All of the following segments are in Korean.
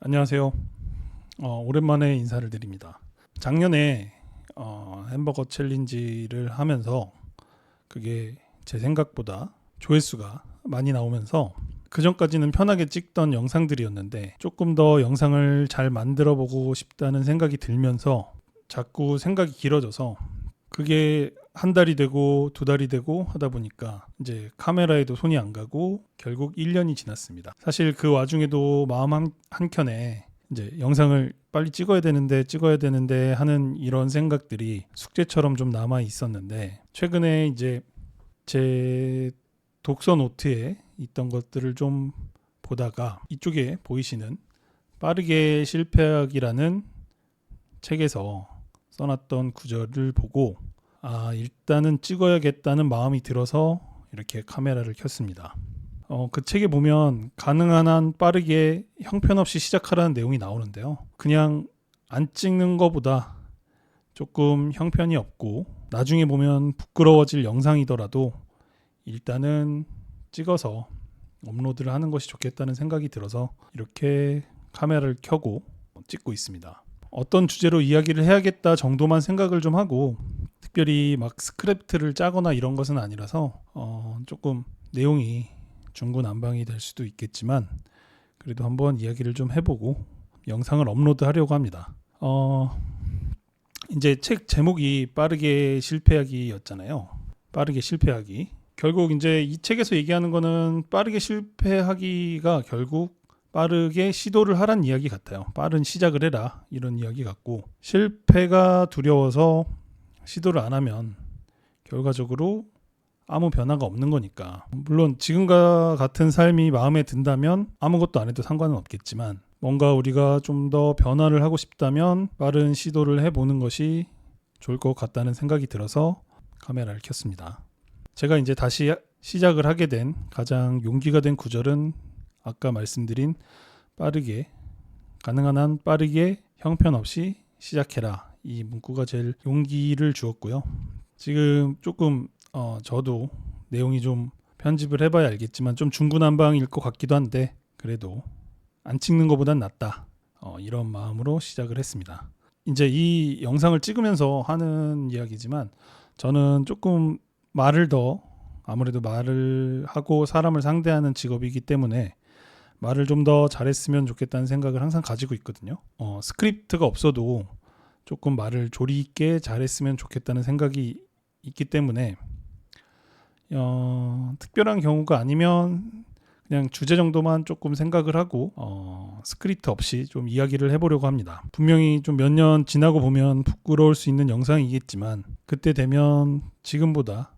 안녕하세요. 어, 오랜만에 인사를 드립니다. 작년에 어, 햄버거 챌린지를 하면서 그게 제 생각보다 조회수가 많이 나오면서 그 전까지는 편하게 찍던 영상들이었는데 조금 더 영상을 잘 만들어 보고 싶다는 생각이 들면서 자꾸 생각이 길어져서 그게 한 달이 되고 두 달이 되고 하다 보니까 이제 카메라에도 손이 안 가고 결국 1년이 지났습니다. 사실 그 와중에도 마음 한, 한켠에 이제 영상을 빨리 찍어야 되는데 찍어야 되는데 하는 이런 생각들이 숙제처럼 좀 남아 있었는데 최근에 이제 제 독서 노트에 있던 것들을 좀 보다가 이쪽에 보이시는 빠르게 실패하기라는 책에서 써놨던 구절을 보고 아 일단은 찍어야겠다는 마음이 들어서 이렇게 카메라를 켰습니다. 어, 그 책에 보면 가능한 한 빠르게 형편없이 시작하라는 내용이 나오는데요. 그냥 안 찍는 것보다 조금 형편이 없고 나중에 보면 부끄러워질 영상이더라도 일단은 찍어서 업로드를 하는 것이 좋겠다는 생각이 들어서 이렇게 카메라를 켜고 찍고 있습니다. 어떤 주제로 이야기를 해야겠다 정도만 생각을 좀 하고 특별히 막 스크립트를 짜거나 이런 것은 아니라서 어, 조금 내용이 중구난방이 될 수도 있겠지만 그래도 한번 이야기를 좀 해보고 영상을 업로드하려고 합니다. 어, 이제 책 제목이 빠르게 실패하기였잖아요. 빠르게 실패하기. 결국 이제 이 책에서 얘기하는 거는 빠르게 실패하기가 결국 빠르게 시도를 하란 이야기 같아요. 빠른 시작을 해라 이런 이야기 같고 실패가 두려워서 시도를 안 하면 결과적으로 아무 변화가 없는 거니까 물론 지금과 같은 삶이 마음에 든다면 아무것도 안 해도 상관은 없겠지만 뭔가 우리가 좀 더 변화를 하고 싶다면 빠른 시도를 해보는 것이 좋을 것 같다는 생각이 들어서 카메라를 켰습니다. 제가 이제 다시 시작을 하게 된 가장 용기가 된 구절은 아까 말씀드린 빠르게 가능한 한 빠르게 형편없이 시작해라 이 문구가 제일 용기를 주었고요. 지금 조금 어, 저도 내용이 좀 편집을 해봐야 알겠지만 좀 중구난방일 것 같기도 한데 그래도 안 찍는 것보단 낫다 어, 이런 마음으로 시작을 했습니다. 이제 이 영상을 찍으면서 하는 이야기지만 저는 조금 말을 더 아무래도 말을 하고 사람을 상대하는 직업이기 때문에 말을 좀 더 잘했으면 좋겠다는 생각을 항상 가지고 있거든요. 어, 스크립트가 없어도 조금 말을 조리 있게 잘했으면 좋겠다는 생각이 있기 때문에 어, 특별한 경우가 아니면 그냥 주제 정도만 조금 생각을 하고 어, 스크립트 없이 좀 이야기를 해보려고 합니다. 분명히 좀 몇 년 지나고 보면 부끄러울 수 있는 영상이겠지만 그때 되면 지금보다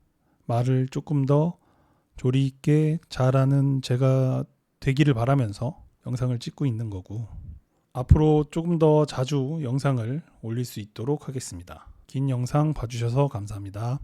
말을 조금 더 조리 있게 잘하는 제가 되기를 바라면서 영상을 찍고 있는 거고 앞으로 조금 더 자주 영상을 올릴 수 있도록 하겠습니다. 긴 영상 봐주셔서 감사합니다.